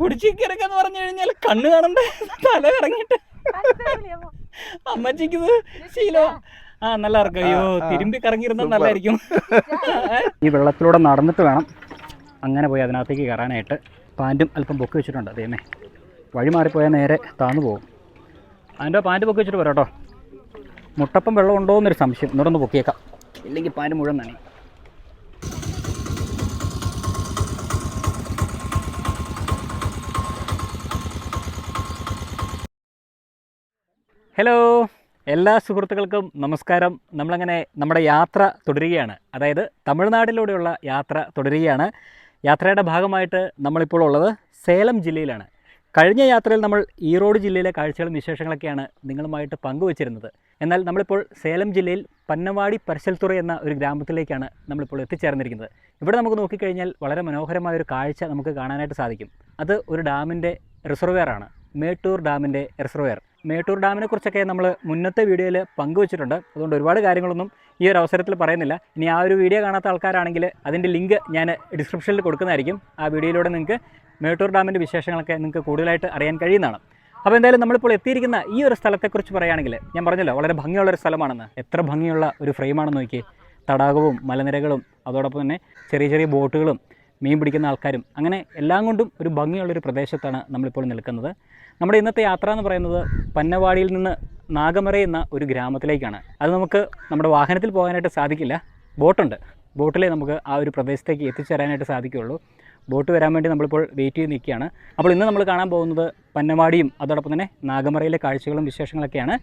പൊടിച്ചിക്കരക്കെന്ന് പറഞ്ഞു കഴിഞ്ഞാൽ കണ്ണ് കാണണ്ടേ? തല കറങ്ങിട്ട് അമ്മച്ചിക്ക് ശീലോ? ആ നല്ല ഇറക്കം അയ്യോ തിരുമ്പി കറങ്ങിരുന്ന നല്ലായിരിക്കും. ഈ വെള്ളത്തിലൂടെ നടന്നിട്ട് വേണം അങ്ങനെ പോയി അതിനകത്തേക്ക് കയറാനായിട്ട്. പാന്റും അല്പം പൊക്കി വെച്ചിട്ടുണ്ട്. അതേമേ വഴി മാറിപ്പോയാൽ നേരെ താന്നു പോകും. അതിന്റെ പാന്റ് പൊക്കി വെച്ചിട്ട് വരാം കേട്ടോ മുട്ടപ്പം വെള്ളം ഉണ്ടോ എന്നൊരു സംശയം. ഇന്നോടൊന്ന് പൊക്കിയേക്കാം. ഇല്ലെങ്കിൽ പാന്റ് മുഴുവൻ നനയും. ഹലോ എല്ലാ സുഹൃത്തുക്കൾക്കും നമസ്കാരം. നമ്മളങ്ങനെ നമ്മുടെ യാത്ര തുടരുകയാണ്. അതായത് തമിഴ്നാട്ടിലൂടെയുള്ള യാത്ര തുടരുകയാണ്. യാത്രയുടെ ഭാഗമായിട്ട് നമ്മളിപ്പോൾ ഉള്ളത് സേലം ജില്ലയിലാണ്. കഴിഞ്ഞ യാത്രയിൽ നമ്മൾ ഈറോഡ് ജില്ലയിലെ കാഴ്ചകളും വിശേഷങ്ങളൊക്കെയാണ് നിങ്ങളുമായിട്ട് പങ്കുവച്ചിരുന്നത്. എന്നാൽ നമ്മളിപ്പോൾ സേലം ജില്ലയിൽ പന്നവാടി പരശൽത്തുറ എന്ന ഒരു ഗ്രാമത്തിലേക്കാണ് നമ്മളിപ്പോൾ എത്തിച്ചേർന്നിരിക്കുന്നത്. ഇവിടെ നമുക്ക് നോക്കിക്കഴിഞ്ഞാൽ വളരെ മനോഹരമായ ഒരു കാഴ്ച നമുക്ക് കാണാനായിട്ട് സാധിക്കും. അത് ഒരു ഡാമിന്റെ റിസർവെയർ ആണ്. മേട്ടൂർ ഡാമിന്റെ റിസർവെയർ മേട്ടൂർ ഡാമിനെ കുറിച്ചൊക്കെ നമ്മൾ മുന്നത്തെ വീഡിയോയിൽ പങ്കുവച്ചിട്ടുണ്ട്. അതുകൊണ്ട് ഒരുപാട് കാര്യങ്ങളൊന്നും ഈ ഒരു അവസരത്തിൽ പറയുന്നില്ല. ഇനി ആ ഒരു വീഡിയോ കാണാത്ത ആൾക്കാരാണെങ്കിൽ അതിന്റെ ലിങ്ക് ഞാൻ ഡിസ്ക്രിപ്ഷനിൽ കൊടുക്കുന്നതായിരിക്കും. ആ വീഡിയോയിലൂടെ നിങ്ങൾക്ക് മേട്ടൂർ ഡാമിന്റെ വിശേഷങ്ങളൊക്കെ നിങ്ങൾക്ക് കൂടുതലായിട്ട് അറിയാൻ കഴിയുന്നതാണ്. അപ്പോൾ എന്തായാലും നമ്മളിപ്പോൾ എത്തിയിരിക്കുന്ന ഈ ഒരു സ്ഥലത്തെക്കുറിച്ച് പറയുകയാണെങ്കിൽ ഞാൻ പറഞ്ഞല്ലോ വളരെ ഭംഗിയുള്ള ഒരു സ്ഥലമാണെന്ന്. എത്ര ഭംഗിയുള്ള ഒരു ഫ്രെയിമാണെന്ന് നോക്കി തടാകവും മലനിരകളും അതോടൊപ്പം തന്നെ ചെറിയ ചെറിയ ബോട്ടുകളും മീൻ പിടിക്കുന്ന ആൾക്കാരും അങ്ങനെ എല്ലാം കൊണ്ടും ഒരു ഭംഗിയുള്ളൊരു പ്രദേശത്താണ് നമ്മളിപ്പോൾ നിൽക്കുന്നത്. നമ്മുടെ ഇന്നത്തെ യാത്ര എന്ന് പറയുന്നത് പന്നവാടിയിൽ നിന്ന് നാഗമറ എന്ന ഒരു ഗ്രാമത്തിലേക്കാണ്. അത് നമുക്ക് നമ്മുടെ വാഹനത്തിൽ പോകാനായിട്ട് സാധിക്കില്ല. ബോട്ടുണ്ട്. ബോട്ടിലേ നമുക്ക് ആ ഒരു പ്രദേശത്തേക്ക് എത്തിച്ചേരാനായിട്ട് സാധിക്കുകയുള്ളൂ. ബോട്ട് വരാൻ വേണ്ടി നമ്മളിപ്പോൾ വെയിറ്റ് ചെയ്ത് നിൽക്കുകയാണ്. അപ്പോൾ ഇന്ന് നമ്മൾ കാണാൻ പോകുന്നത് പന്നവാടിയും അതോടൊപ്പം തന്നെ നാഗമറയിലെ കാഴ്ചകളും വിശേഷങ്ങളൊക്കെയാണ്.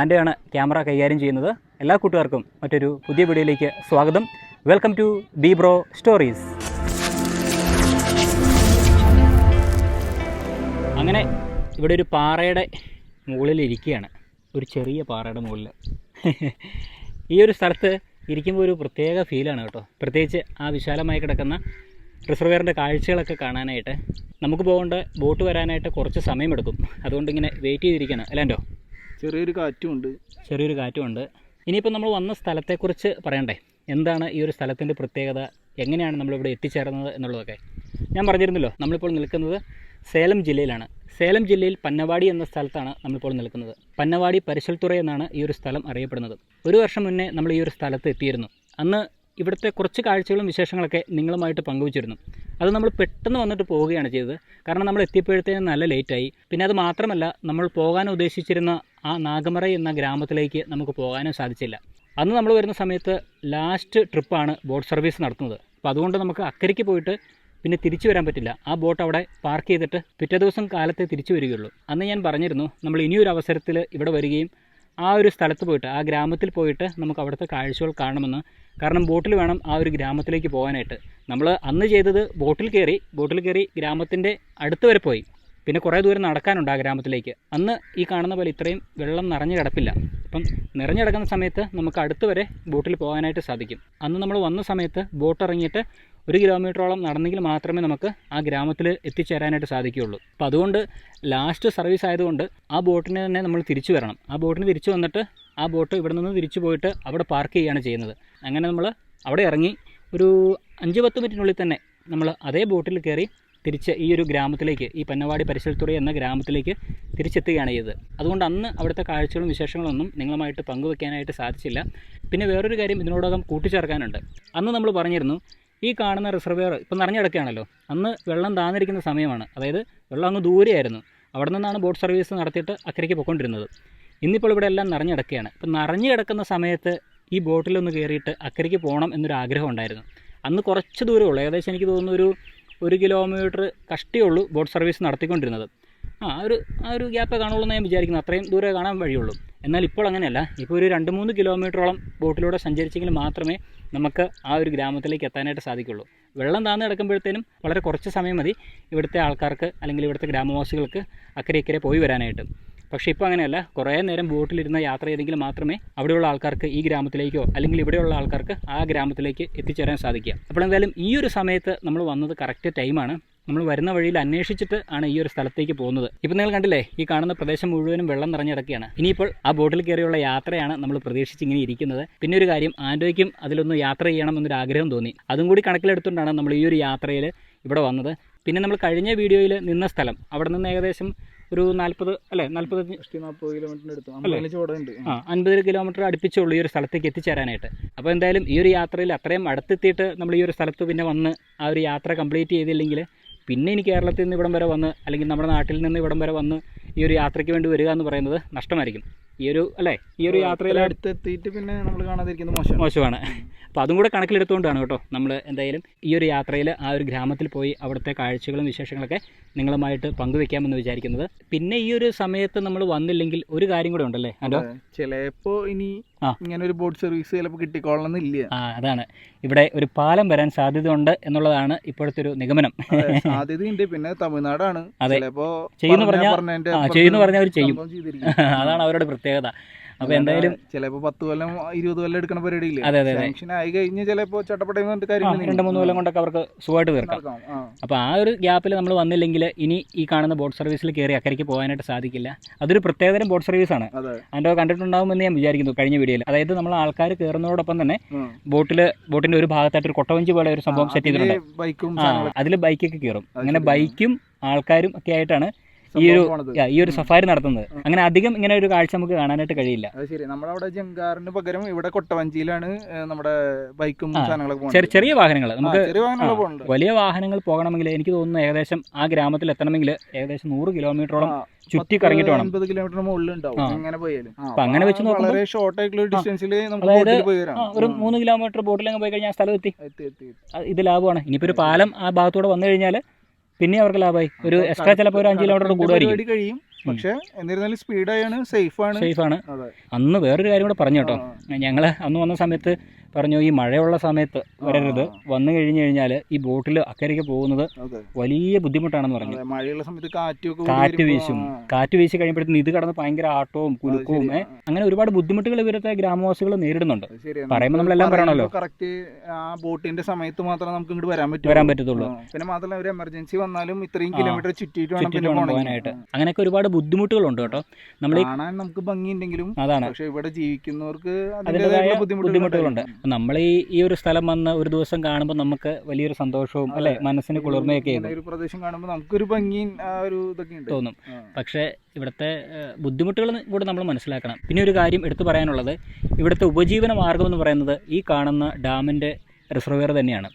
ആന്റെയാണ് ക്യാമറ കൈകാര്യം ചെയ്യുന്നത്. എല്ലാ കൂട്ടുകാർക്കും മറ്റൊരു പുതിയ വീഡിയോയിലേക്ക് സ്വാഗതം. Welcome to B bro stories അങ്ങനെ ഇവിടെ ഒരു പാറയുടെ മുകളിൽ ഇരിക്കുകയാണ്. ഒരു ചെറിയ പാറയുടെ മുകളിൽ. ഈ ഒരു സ്ഥലത്ത് ഇരിക്കുമ്പോൾ ഒരു പ്രത്യേക ഫീലാണ് കേട്ടോ. പ്രത്യേകിച്ച് ആ വിശാലമായി കിടക്കുന്ന റിസർവെയറിന്റെ കാഴ്ചകളൊക്കെ കാണാനായിട്ട് നമുക്ക് പോകേണ്ട ബോട്ട് വരാനായിട്ട് കുറച്ച് സമയമെടുക്കും. അതുകൊണ്ട് ഇങ്ങനെ വെയിറ്റ് ചെയ്തിരിക്കണം അല്ലാണ്ടോ ചെറിയൊരു കാറ്റും ഉണ്ട്. ചെറിയൊരു കാറ്റുമുണ്ട് ഇനിയിപ്പോൾ നമ്മൾ വന്ന സ്ഥലത്തെക്കുറിച്ച് പറയണ്ടേ? എന്താണ് ഈ ഒരു സ്ഥലത്തിന്റെ പ്രത്യേകത? എങ്ങനെയാണ് നമ്മളിവിടെ എത്തിച്ചേർന്നത് എന്നുള്ളതൊക്കെ? ഞാൻ പറഞ്ഞിരുന്നല്ലോ നമ്മളിപ്പോൾ നിൽക്കുന്നത് സേലം ജില്ലയിലാണ്. സേലം ജില്ലയിൽ പന്നവാടി എന്ന സ്ഥലത്താണ് നമ്മളിപ്പോൾ നിൽക്കുന്നത്. പന്നവാടി പരിശൽത്തുറ എന്നാണ് ഈ ഒരു സ്ഥലം അറിയപ്പെടുന്നത്. ഒരു വർഷം മുന്നേ നമ്മൾ ഈ ഒരു സ്ഥലത്ത് എത്തിയിരുന്നു. അന്ന് ഇവിടുത്തെ കുറച്ച് കാഴ്ചകളും വിശേഷങ്ങളൊക്കെ നിങ്ങളുമായിട്ട് പങ്കുവച്ചിരുന്നു. അത് നമ്മൾ പെട്ടെന്ന് വന്നിട്ട് പോവുകയാണ് ചെയ്തത്. കാരണം നമ്മൾ എത്തിയപ്പോഴത്തേനും നല്ല ലേറ്റായി പിന്നെ അത് മാത്രമല്ല നമ്മൾ പോകാൻ ഉദ്ദേശിച്ചിരുന്ന ആ നാഗമറ എന്ന ഗ്രാമത്തിലേക്ക് നമുക്ക് പോകാനും സാധിച്ചില്ല. അന്ന് നമ്മൾ വരുന്ന സമയത്ത് ലാസ്റ്റ് ട്രിപ്പാണ് ബോട്ട് സർവീസ് നടത്തുന്നത്. അപ്പോൾ അതുകൊണ്ട് നമുക്ക് അക്കരയ്ക്ക് പോയിട്ട് പിന്നെ തിരിച്ചു വരാൻ പറ്റില്ല. ആ ബോട്ട് അവിടെ പാർക്ക് ചെയ്തിട്ട് പിറ്റേ ദിവസം കാലത്തെ തിരിച്ചു വരികയുള്ളൂ. അന്ന് ഞാൻ പറഞ്ഞിരുന്നു നമ്മൾ ഇനിയൊരു അവസരത്തിൽ ഇവിടെ വരികയും ആ ഒരു സ്ഥലത്ത് പോയിട്ട് ആ ഗ്രാമത്തിൽ പോയിട്ട് നമുക്ക് അവിടുത്തെ കാഴ്ചകൾ കാണണമെന്ന് കാരണം ബോട്ടിൽ വേണം ആ ഒരു ഗ്രാമത്തിലേക്ക് പോകാനായിട്ട്. നമ്മൾ അന്ന് ചെയ്തത് ബോട്ടിൽ കയറി ബോട്ടിൽ കയറി ഗ്രാമത്തിന്റെ അടുത്ത് വരെ പോയി. പിന്നെ കുറേ ദൂരം നടക്കാനുണ്ട് ആ ഗ്രാമത്തിലേക്ക്. അന്ന് ഈ കാണുന്ന പോലെ ഇത്രയും വെള്ളം നിറഞ്ഞു കിടപ്പില്ല. അപ്പം നിറഞ്ഞു കിടക്കുന്ന സമയത്ത് നമുക്ക് അടുത്ത് വരെ ബോട്ടിൽ പോകാനായിട്ട് സാധിക്കും. അന്ന് നമ്മൾ വന്ന സമയത്ത് ബോട്ട് ഇറങ്ങിയിട്ട് ഒരു കിലോമീറ്ററോളം നടന്നെങ്കിൽ മാത്രമേ നമുക്ക് ആ ഗ്രാമത്തിൽ എത്തിച്ചേരാനായിട്ട് സാധിക്കുകയുള്ളൂ. അപ്പോൾ അതുകൊണ്ട് ലാസ്റ്റ് സർവീസ് ആയതുകൊണ്ട് ആ ബോട്ടിനെ തന്നെ നമ്മൾ തിരിച്ചു വരണം. ആ ബോട്ടിന് തിരിച്ചു വന്നിട്ട് ആ ബോട്ട് ഇവിടെ നിന്ന് തിരിച്ചു പോയിട്ട് അവിടെ പാർക്ക് ചെയ്യുകയാണ് ചെയ്യുന്നത്. അങ്ങനെ നമ്മൾ അവിടെ ഇറങ്ങി ഒരു അഞ്ച് പത്ത് മിനിറ്റിനുള്ളിൽ തന്നെ നമ്മൾ അതേ ബോട്ടിൽ കയറി തിരിച്ച് ഈ ഒരു ഗ്രാമത്തിലേക്ക് ഈ പന്നവാടി പരിസരത്തുറ എന്ന ഗ്രാമത്തിലേക്ക് തിരിച്ചെത്തുകയാണ് ചെയ്തത്. അതുകൊണ്ട് അന്ന് അവിടുത്തെ കാഴ്ചകളും വിശേഷങ്ങളൊന്നും നിങ്ങളുമായിട്ട് പങ്കുവെക്കാനായിട്ട് സാധിച്ചില്ല. പിന്നെ വേറൊരു കാര്യം ഇതിനോടകം കൂട്ടിച്ചേർക്കാനുണ്ട്. അന്ന് നമ്മൾ പറഞ്ഞിരുന്നു ഈ കാണുന്ന റിസർവെയർ ഇപ്പം നിറഞ്ഞു കിടക്കുകയാണല്ലോ അന്ന് വെള്ളം താന്നിരിക്കുന്ന സമയമാണ്. അതായത് വെള്ളം അങ്ങ് ദൂരെയായിരുന്നു. അവിടെ നിന്നാണ് ബോട്ട് സർവീസ് നടത്തിയിട്ട് അക്കരയ്ക്ക് പോയിക്കൊണ്ടിരുന്നത്. ഇന്നിപ്പോൾ ഇവിടെ എല്ലാം നിറഞ്ഞു കിടക്കുകയാണ് ഇപ്പം നിറഞ്ഞു കിടക്കുന്ന സമയത്ത് ഈ ബോട്ടിലൊന്ന് കയറിയിട്ട് അക്കരയ്ക്ക് പോകണം എന്നൊരു ആഗ്രഹം ഉണ്ടായിരുന്നു. അന്ന് കുറച്ച് ദൂരമുള്ളൂ ഏകദേശം എനിക്ക് തോന്നുന്നു ഒരു ഒരു കിലോമീറ്റർ കഷ്ടിയുള്ളൂ ബോട്ട് സർവീസ് നടത്തിക്കൊണ്ടിരുന്നത്. ആ ഒരു ആ ഒരു ഗ്യാപ്പേ കാണുള്ളൂ എന്ന് ഞാൻ വിചാരിക്കുന്നു. അത്രയും ദൂരെ കാണാൻ വഴിയുള്ളൂ. എന്നാൽ ഇപ്പോൾ അങ്ങനെയല്ല. ഇപ്പോൾ ഒരു രണ്ട് മൂന്ന് കിലോമീറ്ററോളം ബോട്ടിലൂടെ സഞ്ചരിച്ചെങ്കിൽ മാത്രമേ നമുക്ക് ആ ഒരു ഗ്രാമത്തിലേക്ക് എത്താനായിട്ട് സാധിക്കുള്ളൂ. വെള്ളം താന്ന് കിടക്കുമ്പോഴത്തേനും വളരെ കുറച്ച് സമയം മതി ഇവിടുത്തെ ആൾക്കാർക്ക് അല്ലെങ്കിൽ ഇവിടുത്തെ ഗ്രാമവാസികൾക്ക് അക്കരെ ഇക്കരെ പോയി വരാനായിട്ട്. പക്ഷേ ഇപ്പോൾ അങ്ങനെയല്ല. കുറേ നേരം ബോട്ടിലിരുന്ന യാത്ര ചെയ്തെങ്കിൽ മാത്രമേ അവിടെയുള്ള ആൾക്കാർക്ക് ഈ ഗ്രാമത്തിലേക്കോ അല്ലെങ്കിൽ ഇവിടെയുള്ള ആൾക്കാർക്ക് ആ ഗ്രാമത്തിലേക്ക് എത്തിച്ചേരാൻ സാധിക്കുക. അപ്പോൾ എന്തായാലും ഈ ഒരു സമയത്ത് നമ്മൾ വന്നത് കറക്റ്റ് ടൈമാണ് നമ്മൾ വരുന്ന വഴിയിൽ അന്വേഷിച്ചിട്ട് ആണ് ഈ ഒരു സ്ഥലത്തേക്ക് പോകുന്നത്. ഇപ്പം നിങ്ങൾ കണ്ടില്ലേ ഈ കാണുന്ന പ്രദേശം മുഴുവനും വെള്ളം നിറഞ്ഞിടക്കുകയാണ് ഇനിയിപ്പോൾ ആ ബോട്ടിൽ കയറിയുള്ള യാത്രയാണ് നമ്മൾ പ്രതീക്ഷിച്ച് ഇങ്ങനെ ഇരിക്കുന്നത്. പിന്നെ ഒരു കാര്യം ആൻഡോയ്ക്കും അതിലൊന്ന് യാത്ര ചെയ്യണം എന്നൊരു ആഗ്രഹം തോന്നി. അതും കൂടി കണക്കിലെടുത്തുകൊണ്ടാണ് നമ്മൾ ഈ ഒരു യാത്രയിൽ ഇവിടെ വന്നത്. പിന്നെ നമ്മൾ കഴിഞ്ഞ വീഡിയോയിൽ നിന്ന സ്ഥലം അവിടെ നിന്ന് ഏകദേശം ഒരു നാൽപ്പത് അല്ലെ നാൽപ്പത് നാൽപ്പത് കിലോമീറ്ററിന്റെ അടുത്ത്. ആ അൻപത് കിലോമീറ്റർ അടുപ്പിച്ചുള്ളൂ ഈ ഒരു സ്ഥലത്തേക്ക് എത്തിച്ചേരാനായിട്ട്. അപ്പോൾ എന്തായാലും ഈ ഒരു യാത്രയിൽ അത്രയും അടുത്തെത്തിയിട്ട് നമ്മൾ ഈ ഒരു സ്ഥലത്ത് പിന്നെ വന്ന് ആ ഒരു യാത്ര കംപ്ലീറ്റ് ചെയ്തില്ലെങ്കിൽ പിന്നെ ഇനി കേരളത്തിൽ നിന്ന് ഇവിടം വരെ വന്ന് അല്ലെങ്കിൽ നമ്മുടെ നാട്ടിൽ നിന്ന് ഇവിടം വരെ വന്ന് ഈ ഒരു യാത്രയ്ക്ക് വേണ്ടി വരിക എന്ന് പറയുന്നത് നഷ്ടമായിരിക്കും. ഈ ഒരു അല്ലേ? ഈ ഒരു യാത്രയിൽ അടുത്തെത്തിയിട്ട് പിന്നെ നമ്മൾ കാണാതിരിക്കുന്നത് മോശം മോശമാണ്. അപ്പോൾ അതും കൂടെ കണക്കിലെടുത്തുകൊണ്ടാണ് കേട്ടോ നമ്മൾ എന്തായാലും ഈ ഒരു യാത്രയിൽ ആ ഒരു ഗ്രാമത്തിൽ പോയി അവിടുത്തെ കാഴ്ചകളും വിശേഷങ്ങളൊക്കെ നിങ്ങളുമായിട്ട് പങ്കുവെക്കാമെന്ന് വിചാരിക്കുന്നത്. പിന്നെ ഈ ഒരു സമയത്ത് നമ്മൾ വന്നില്ലെങ്കിൽ ഒരു കാര്യം കൂടെ ഉണ്ടല്ലേ ഹലോ ചിലപ്പോ ഇനി ഇങ്ങനെ ഒരു ബോട്ട് സർവീസ് ചിലപ്പോ കിട്ടിക്കോളണമെന്നില്ല ആ അതാണ്. ഇവിടെ ഒരു പാലം വരാൻ സാധ്യത ഉണ്ട് എന്നുള്ളതാണ് ഇപ്പോഴത്തെ ഒരു നിഗമനം. സാധ്യതയുണ്ട്. പിന്നെ തമിഴ്നാടാണ്. അതെ. ചെയ്യുന്നു പറഞ്ഞാൽ അവർ ചെയ്യും. അതാണ് അവരുടെ പ്രത്യേകത. അപ്പോൾ എന്തായാലും ചിലപ്പോ പത്ത് കൊല്ലം ഇരുപത് കൊല്ലം എടുക്കുന്ന പരിപാടി അതെ അതെ സാങ്ഷൻ ആയി കഴിഞ്ഞ് ചിലപ്പോ ചട്ടപ്പടി ആ, കാര്യങ്ങൾ രണ്ട് മൂന്ന് കൊല്ലം കൊണ്ടൊക്കെ അവർക്ക് സുഖമായിട്ട് തീർക്കാം. അപ്പൊ ആ. ഒരു ഗ്യാപ്പിൽ നമ്മൾ വന്നില്ലെങ്കിൽ ഇനി ഈ കാണുന്ന ബോട്ട് സർവീസിൽ കയറി അക്കരയ്ക്ക് പോകാനായിട്ട് സാധിക്കില്ല. അതൊരു പ്രത്യേകതരം ബോട്ട് സർവീസാണ്. അതിന്റെ അതിന്റെ കണ്ടിട്ടുണ്ടാവുമെന്ന് ഞാൻ വിചാരിക്കുന്നു കഴിഞ്ഞ വീഡിയോയിൽ അതായത് നമ്മൾ ആൾക്കാർ കയറുന്നതോടൊപ്പം തന്നെ ബോട്ടിൽ ബോട്ടിൽ ബോട്ടിന്റെ ഒരു ഭാഗത്തായിട്ട് ഒരു കൊട്ടവഞ്ചി പോലെ ഒരു സംഭവം സെറ്റ് ചെയ്തിട്ടുണ്ട്. അതിൽ ബൈക്കൊക്കെ കയറും അങ്ങനെ ബൈക്കും ആൾക്കാരും ഒക്കെ ആയിട്ടാണ് ഈ ഒരു ഈ ഒരു സഫാരി നടത്തുന്നത്. അങ്ങനെ അധികം ഇങ്ങനെ ഒരു കാഴ്ച നമുക്ക് കാണാനായിട്ട് കഴിയില്ല. അത് ശരി. നമ്മുടെ അവിടെ ജങ്കാറിന് പകരം ഇവിടെ കൊട്ടവഞ്ചിയിലാണ് നമ്മുടെ ബൈക്കും സാധനങ്ങളൊക്കെ ചെറിയ ചെറിയ വാഹനങ്ങൾ. നമുക്ക് വലിയ വാഹനങ്ങൾ പോകണമെങ്കിൽ എനിക്ക് തോന്നുന്നു ഏകദേശം ആ ഗ്രാമത്തിൽ എത്തണമെങ്കിൽ ഏകദേശം നൂറ് കിലോമീറ്ററോളം ചുറ്റി കറങ്ങിട്ട് വേണം. അൻപത് കിലോമീറ്റർ മുകളിൽ ഉണ്ടാവും ആ. എങ്ങനെ പോയാലും. ആ, അപ്പൊ അങ്ങനെ വെച്ച് നോക്കുമ്പോൾ ഷോർട്ട് ആയിട്ടുള്ള ഡിസ്റ്റൻസിൽ ബോട്ടിൽ ഒരു മൂന്ന് കിലോമീറ്റർ ബോട്ടിലങ്ങ് പോയി കഴിഞ്ഞാൽ സ്ഥലം എത്തി. ഇത് ലാഭമാണ്. ഇനിയിപ്പോ ഒരു പാലം ആ ഭാഗത്തൂടെ വന്നു കഴിഞ്ഞാൽ പിന്നെ അവർക്ക് ലാഭമായി. ഒരു എക്സ്ട്രാ ചിലപ്പോൾ ഒരു അഞ്ച് കിലോമീറ്റർ കൂടുതൽ കൂടുമായിരിക്കും. പരിപാടി കഴിയും. പക്ഷെ എന്നിരുന്നാലും സ്പീഡായാണ് സേഫ് ആണ്. സേഫ് ആണ്. അന്ന് വേറൊരു കാര്യം കൂടെ പറഞ്ഞു കേട്ടോ. ഞങ്ങൾ അന്ന് വന്ന സമയത്ത് പറഞ്ഞു ഈ മഴയുള്ള സമയത്ത് വരരുത്. വന്നു കഴിഞ്ഞു കഴിഞ്ഞാൽ ഈ ബോട്ടിൽ അക്കരയ്ക്ക് പോകുന്നത് വലിയ ബുദ്ധിമുട്ടാണെന്ന് പറഞ്ഞു. മഴയുള്ള സമയത്ത് കാറ്റ് വീശും. കാറ്റ് വീശി കഴിയുമ്പോഴത്തേക്കും ഇത് കടന്ന് ഭയങ്കര ആട്ടവും കുലുക്കവും അങ്ങനെ ഒരുപാട് ബുദ്ധിമുട്ടുകൾ ഇവരത്തെ ഗ്രാമവാസികൾ നേരിടുന്നുണ്ട്. അത് ശരിയാണ്. പറയുമ്പോ നമുക്ക് നമ്മളെല്ലാം പറയണല്ലോ. കറക്റ്റ് ആ ബോട്ടിന്റെ സമയത്ത് മാത്രമേ നമുക്ക് ഇങ്ങോട്ട് വരാൻ പറ്റും. വരാൻ പറ്റത്തുള്ളൂ. പിന്നെ മാത്രമല്ല ഒരു എമർജൻസി വന്നാലും ഇത്രയും കിലോമീറ്റർ ചുറ്റിയിട്ട് വേണം പിന്നെ പോകാനായിട്ട്. അങ്ങനെയൊക്കെ ഒരുപാട് ബുദ്ധിമുട്ടുകളുണ്ട് കേട്ടോ. നമ്മൾ കാണാൻ നമുക്ക് ഭംഗിയുണ്ടെങ്കിലും അതാണ്. പക്ഷെ ഇവിടെ ജീവിക്കുന്നവർക്ക് അതിന്റെതായ ബുദ്ധിമുട്ടുകളുണ്ട്. നമ്മൾ ഈ ഈ ഒരു സ്ഥലം വന്ന് ഒരു ദിവസം കാണുമ്പോൾ നമുക്ക് വലിയൊരു സന്തോഷവും അല്ലെ? മനസ്സിന് കുളിർമയൊക്കെ ഒരു പ്രദേശം കാണുമ്പോൾ നമുക്കൊരു ഭംഗിയും ഒരു ഇതൊക്കെ തോന്നും. പക്ഷേ ഇവിടുത്തെ ബുദ്ധിമുട്ടുകൾ കൂടെ നമ്മൾ മനസ്സിലാക്കണം. പിന്നെ ഒരു കാര്യം എടുത്തു പറയാനുള്ളത് ഇവിടുത്തെ ഉപജീവന മാർഗം എന്ന് പറയുന്നത് ഈ കാണുന്ന ഡാമിന്റെ റിസർവെയർ തന്നെയാണ്.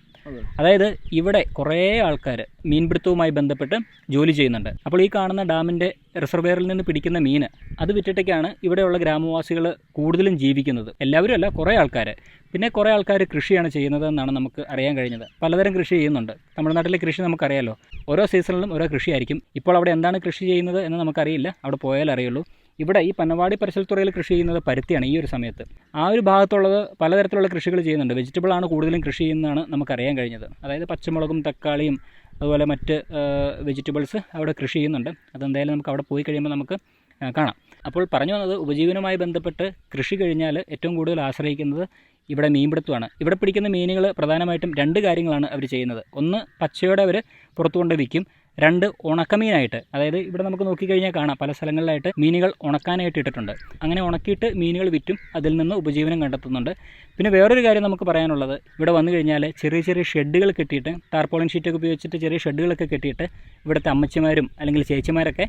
അതായത് ഇവിടെ കുറേ ആൾക്കാർ മീൻപിടുത്തവുമായി ബന്ധപ്പെട്ട് ജോലി ചെയ്യുന്നുണ്ട്. അപ്പോൾ ഈ കാണുന്ന ഡാമിന്റെ റിസർവെയറിൽ നിന്ന് പിടിക്കുന്ന മീൻ അത് വിറ്റിട്ടൊക്കെയാണ് ഇവിടെയുള്ള ഗ്രാമവാസികൾ കൂടുതലും ജീവിക്കുന്നത്. എല്ലാവരും അല്ല കുറേ ആൾക്കാർ. പിന്നെ കുറേ ആൾക്കാർ കൃഷിയാണ് ചെയ്യുന്നത് എന്നാണ് നമുക്ക് അറിയാൻ കഴിഞ്ഞത്. പലതരം കൃഷി ചെയ്യുന്നുണ്ട്. തമിഴ്നാട്ടിലെ കൃഷി നമുക്കറിയാലോ. ഓരോ സീസണിലും ഓരോ കൃഷിയായിരിക്കും. ഇപ്പോൾ അവിടെ എന്താണ് കൃഷി ചെയ്യുന്നത് എന്ന് നമുക്കറിയില്ല. അവിടെ പോയാൽ അറിയുള്ളൂ. ഇവിടെ ഈ പന്നവാടി പരിസരത്തുറയിൽ കൃഷി ചെയ്യുന്നത് പരുത്തിയാണ് ഈ ഒരു സമയത്ത്. ആ ഒരു ഭാഗത്തുള്ളത് പലതരത്തിലുള്ള കൃഷികൾ ചെയ്യുന്നുണ്ട്. വെജിറ്റബിൾ ആണ് കൂടുതലും കൃഷി ചെയ്യുന്നതാണ് നമുക്കറിയാൻ കഴിഞ്ഞത്. അതായത് പച്ചമുളകും തക്കാളിയും അതുപോലെ മറ്റ് വെജിറ്റബിൾസ് അവിടെ കൃഷി ചെയ്യുന്നുണ്ട്. അതെന്തായാലും നമുക്ക് അവിടെ പോയി കഴിയുമ്പോൾ നമുക്ക് കാണാം. അപ്പോൾ പറഞ്ഞു വന്നത് ഉപജീവനവുമായി ബന്ധപ്പെട്ട് കൃഷി കഴിഞ്ഞാൽ ഏറ്റവും കൂടുതൽ ആശ്രയിക്കുന്നത് ഇവിടെ മീൻപിടുത്തമാണ്. ഇവിടെ പിടിക്കുന്ന മീനുകൾ പ്രധാനമായിട്ടും രണ്ട് കാര്യങ്ങളാണ് അവർ ചെയ്യുന്നത്. ഒന്ന് പച്ചയോടെ അവർ പുറത്തു കൊണ്ട് വിൽക്കും. രണ്ട് ഉണക്കമീനായിട്ട് അതായത് ഇവിടെ നമുക്ക് നോക്കിക്കഴിഞ്ഞാൽ കാണാം പല സ്ഥലങ്ങളിലായിട്ട് മീനുകൾ ഉണക്കാനായിട്ട് ഇട്ടിട്ടുണ്ട്. അങ്ങനെ ഉണക്കിയിട്ട് മീനുകൾ വിറ്റും അതിൽ നിന്ന് ഉപജീവനം കണ്ടെത്തുന്നുണ്ട്. പിന്നെ വേറൊരു കാര്യം നമുക്ക് പറയാനുള്ളത് ഇവിടെ വന്നു കഴിഞ്ഞാൽ ചെറിയ ചെറിയ ഷെഡുകൾ കെട്ടിയിട്ട് ടാർപോളിൻ ഷീറ്റൊക്കെ ഉപയോഗിച്ചിട്ട് ചെറിയ ഷെഡുകളൊക്കെ കെട്ടിയിട്ട് ഇവിടുത്തെ അമ്മച്ചിമാരും അല്ലെങ്കിൽ ചേച്ചിമാരൊക്കെ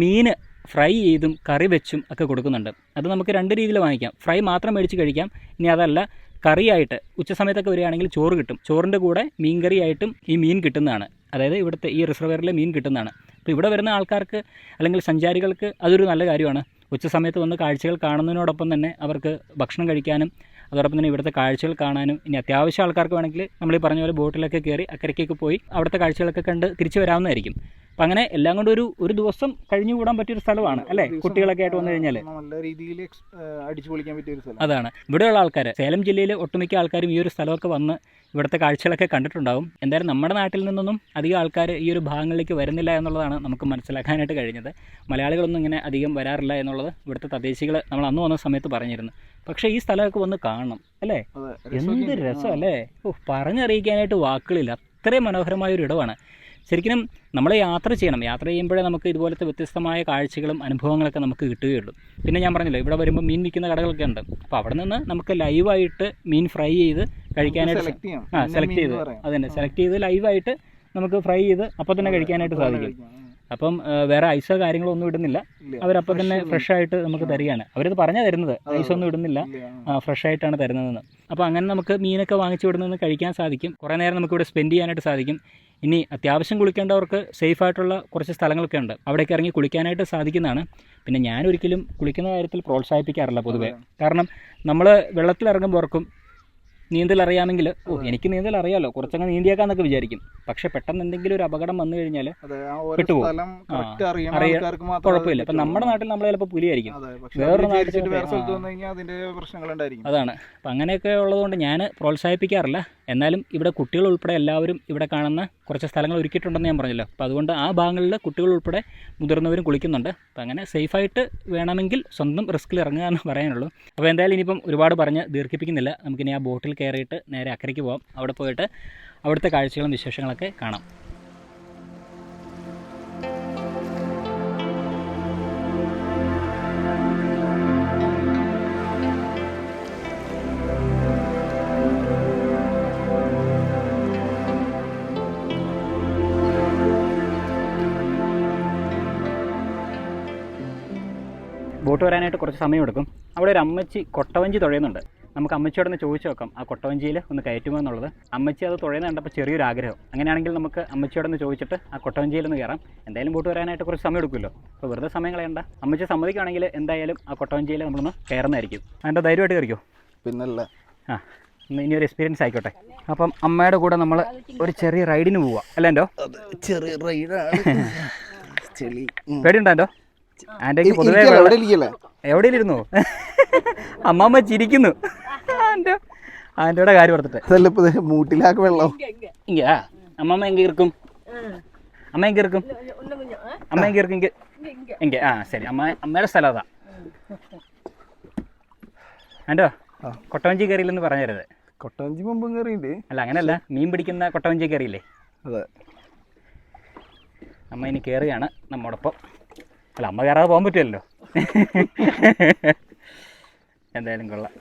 മീൻ ഫ്രൈ ചെയ്തും കറി വെച്ചും ഒക്കെ കൊടുക്കുന്നുണ്ട്. അത് നമുക്ക് രണ്ട് രീതിയിൽ വാങ്ങിക്കാം. ഫ്രൈ മാത്രം മേടിച്ച് കഴിക്കാം. ഇനി അതല്ല കറിയായിട്ട് ഉച്ച സമയത്തൊക്കെ വരികയാണെങ്കിൽ ചോറ് കിട്ടും. ചോറിന്റെ കൂടെ മീൻ കറിയായിട്ടും ഈ മീൻ കിട്ടുന്നതാണ്. അതായത് ഇവിടുത്തെ ഈ റിസർവറിലെ മീൻ കിട്ടുന്നതാണ്. അപ്പോൾ ഇവിടെ വരുന്ന ആൾക്കാർക്ക് അല്ലെങ്കിൽ സഞ്ചാരികൾക്ക് അതൊരു നല്ല കാര്യമാണ്. ഉച്ച സമയത്ത് വന്ന് കാഴ്ചകൾ കാണുന്നതിനോടൊപ്പം തന്നെ അവർക്ക് ഭക്ഷണം കഴിക്കാനും അതോടൊപ്പം തന്നെ ഇവിടുത്തെ കാഴ്ചകൾ കാണാനും ഇനി അത്യാവശ്യം ആൾക്കാർക്ക് വേണമെങ്കിൽ നമ്മൾ ഈ പറഞ്ഞ പോലെ ബോട്ടിലൊക്കെ കയറി അക്കരയ്ക്കൊക്കെ പോയി അവിടുത്തെ കാഴ്ചകളൊക്കെ കണ്ട് തിരിച്ചു വരാവുന്നതായിരിക്കും. അപ്പം അങ്ങനെ എല്ലാം കൊണ്ട് ഒരു ഒരു ദിവസം കഴിഞ്ഞു കൂടാൻ പറ്റിയൊരു സ്ഥലമാണ് അല്ലേ? കുട്ടികളൊക്കെ ആയിട്ട് വന്നു കഴിഞ്ഞാൽ നല്ല രീതിയിൽ അടിച്ചു പൊളിക്കാൻ പറ്റിയ ഒരു സ്ഥലം അതാണ്. ഇവിടെയുള്ള ആൾക്കാർ സേലം ജില്ലയിലെ ഒട്ടുമിക്ക ആൾക്കാരും ഈ ഒരു സ്ഥലമൊക്കെ വന്ന് ഇവിടുത്തെ കാഴ്ചകളൊക്കെ കണ്ടിട്ടുണ്ടാവും. എന്തായാലും നമ്മുടെ നാട്ടിൽ നിന്നൊന്നും അധികം ആൾക്കാർ ഈ ഒരു ഭാഗങ്ങളിലേക്ക് വരുന്നില്ല എന്നുള്ളതാണ് നമുക്ക് മനസ്സിലാക്കാനായിട്ട് കഴിഞ്ഞത്. മലയാളികളൊന്നും ഇങ്ങനെ അധികം വരാറില്ല എന്നുള്ളത് ഇവിടുത്തെ തദ്ദേശികൾ നമ്മൾ അന്ന് വന്ന സമയത്ത് പറഞ്ഞിരുന്നു. പക്ഷേ ഈ സ്ഥലമൊക്കെ വന്ന് കാണണം അല്ലേ? എന്ത് രസം അല്ലേ? ഓ പറഞ്ഞറിയിക്കാനായിട്ട് വാക്കുകളില്ല. അത്രയും മനോഹരമായ ഒരു ഇടമാണ്. ശരിക്കും നമ്മൾ യാത്ര ചെയ്യണം. യാത്ര ചെയ്യുമ്പോഴേ നമുക്ക് ഇതുപോലത്തെ വ്യത്യസ്തമായ കാഴ്ചകളും അനുഭവങ്ങളൊക്കെ നമുക്ക് കിട്ടുകയുള്ളൂ. പിന്നെ ഞാൻ പറഞ്ഞല്ലോ ഇവിടെ വരുമ്പോൾ മീൻ വിൽക്കുന്ന കടകളൊക്കെ ഉണ്ട്. അപ്പോൾ അവിടെ നിന്ന് നമുക്ക് ലൈവായിട്ട് മീൻ ഫ്രൈ ചെയ്ത് കഴിക്കാനായിട്ട് ആ സെലക്ട് ചെയ്ത്. അതന്നെ സെലക്ട് ചെയ്ത് ലൈവായിട്ട് നമുക്ക് ഫ്രൈ ചെയ്ത് അപ്പോൾ തന്നെ കഴിക്കാനായിട്ട് സാധിക്കും. അപ്പം വേറെ ഐസോ കാര്യങ്ങളോ ഒന്നും ഇടുന്നില്ല. അവരപ്പം തന്നെ ഫ്രഷ് ആയിട്ട് നമുക്ക് തരികയാണ്. അവരത് പറഞ്ഞാൽ തരുന്നത്. ഐസ് ഒന്നും ഇടുന്നില്ല. ഫ്രഷ് ആയിട്ടാണ് തരുന്നതെന്ന്. അപ്പോൾ അങ്ങനെ നമുക്ക് മീനൊക്കെ വാങ്ങിച്ചു വിടുന്നതെന്ന് കഴിക്കാൻ സാധിക്കും. കുറേ നേരം നമുക്ക് ഇവിടെ സ്പെൻഡ് ചെയ്യാനായിട്ട് സാധിക്കും. ഇനി അത്യാവശ്യം കുളിക്കേണ്ടവർക്ക് സേഫ് ആയിട്ടുള്ള കുറച്ച് സ്ഥലങ്ങളൊക്കെ ഉണ്ട്. അവിടേക്ക് ഇറങ്ങി കുളിക്കാനായിട്ട് സാധിക്കുന്നതാണ്. പിന്നെ ഞാൻ ഒരിക്കലും കുളിക്കുന്ന കാര്യത്തിൽ പ്രോത്സാഹിപ്പിക്കാറില്ല പൊതുവേ. കാരണം നമ്മൾ വെള്ളത്തിൽ ഇറങ്ങുമ്പോർക്കും നീന്തൽ അറിയാമെങ്കിൽ ഓ എനിക്ക് നീന്തൽ അറിയാമല്ലോ കുറച്ചങ്ങ് നീന്തിയേക്കാന്നൊക്കെ വിചാരിക്കും. പക്ഷെ പെട്ടെന്ന് എന്തെങ്കിലും ഒരു അപകടം വന്നു കഴിഞ്ഞാൽ പെട്ടുപോകും. കുഴപ്പമില്ല. ഇപ്പൊ നമ്മുടെ നാട്ടിൽ നമ്മൾ ചിലപ്പോൾ പുലിയായിരിക്കും. വേറൊരു നാട്ടിൽ അതാണ്. അപ്പൊ അങ്ങനെയൊക്കെ ഉള്ളതുകൊണ്ട് ഞാൻ പ്രോത്സാഹിപ്പിക്കാറില്ല. എന്നാലും ഇവിടെ കുട്ടികൾ ഉൾപ്പെടെ എല്ലാവരും ഇവിടെ കാണുന്ന കുറച്ച് സ്ഥലങ്ങൾ ഒരുക്കിയിട്ടുണ്ടെന്ന് ഞാൻ പറഞ്ഞല്ലോ. അപ്പോൾ അതുകൊണ്ട് ആ ഭാഗങ്ങളിൽ കുട്ടികൾ ഉൾപ്പെടെ മുതിർന്നവരും കുളിക്കുന്നുണ്ട്. അപ്പോൾ അങ്ങനെ സേഫായിട്ട് വേണമെങ്കിൽ സ്വന്തം റിസ്കിൽ ഇറങ്ങുക എന്ന് പറയാനുള്ളൂ. അപ്പോൾ എന്തായാലും ഇനിയിപ്പം ഒരുപാട് പറഞ്ഞ് ദീർഘിപ്പിക്കുന്നില്ല. നമുക്കിനി ആ ബോട്ടിൽ കയറിയിട്ട് നേരെ അക്കരയ്ക്ക് പോകാം അവിടെ പോയിട്ട് അവിടുത്തെ കാഴ്ചകളും വിശേഷങ്ങളൊക്കെ കാണാം. ബോട്ട് വരാനായിട്ട് കുറച്ച് സമയം എടുക്കും അവിടെ ഒരു അമ്മച്ചി കൊട്ടവഞ്ചി തുഴയുന്നുണ്ട്. നമുക്ക് അമ്മച്ചിയോട് ഒന്ന് ചോദിച്ചു നോക്കാം. ആ കൊട്ടവഞ്ചിയിൽ ഒന്ന് കയറ്റുമോ എന്നുള്ളത്. അമ്മച്ചി അത് തുഴയുന്ന കണ്ടപ്പോൾ ചെറിയൊരു ആഗ്രഹം. അങ്ങനെയാണെങ്കിൽ നമുക്ക് അമ്മച്ചിയോട് ഒന്ന് ചോദിച്ചിട്ട് ആ കൊട്ടവഞ്ചിയിൽ ഒന്ന് കയറാം. എന്തായാലും ബോട്ട് വരാനായിട്ട് കുറച്ച് സമയം എടുക്കുമല്ലോ. അപ്പോൾ വെറുതെ സമയം കളയണ്ട. അമ്മച്ചി സമ്മതിക്കുകയാണെങ്കിൽ എന്തായാലും ആ കൊട്ടവഞ്ചിയിൽ നമ്മളൊന്ന് കയറുന്നതായിരിക്കും. അതിന്റെ ധൈര്യമായിട്ട് കയറിക്കോ. പിന്നല്ല. ആ ഇനി ഒരു എക്സ്പീരിയൻസ് ആയിക്കോട്ടെ. അപ്പം അമ്മയുടെ കൂടെ നമ്മൾ ഒരു ചെറിയ റൈഡിന് പോവാം. അല്ലേ എന്റെ ചെറിയ റൈഡാണ് പേടിയുണ്ടോ ആന്റെ പൊതുവേ എവിടെയിരുന്നോ? അമ്മമ്മ ചിരിക്കുന്നു. ആന്റോ ആന്റോയുടെ കാര്യം ഓർത്തിട്ട്. അതല്ല ഇപ്പൊ ദേ മൂട്ടിലാക്ക് വെള്ളം. ഇങ്ങാ അമ്മമ്മ എങ്കിൽ ഇറക്കും അമ്മ എങ്കിൽ ഇറക്കും അമ്മ എങ്കിൽ ഇറക്കും ഇങ്ക ആ ശരി. അമ്മ അമ്മയുടെ സ്ഥലം അതാ. ആന്റോ. കൊട്ടവഞ്ചി കയറിയില്ലെന്ന് പറഞ്ഞരുത്. കൊട്ടവഞ്ചി മുമ്പും കയറിയില്ലേ അല്ല അങ്ങനെയല്ല മീൻ പിടിക്കുന്ന കൊട്ടവഞ്ചി കയറിയില്ലേ? അതെ. അമ്മ ഇനി കയറുകയാണ് നമ്മോടൊപ്പം. അല്ല അമ്മ കയറാതെ പോകാൻ പറ്റുമല്ലോ എന്തായാലും കൊള്ളാം.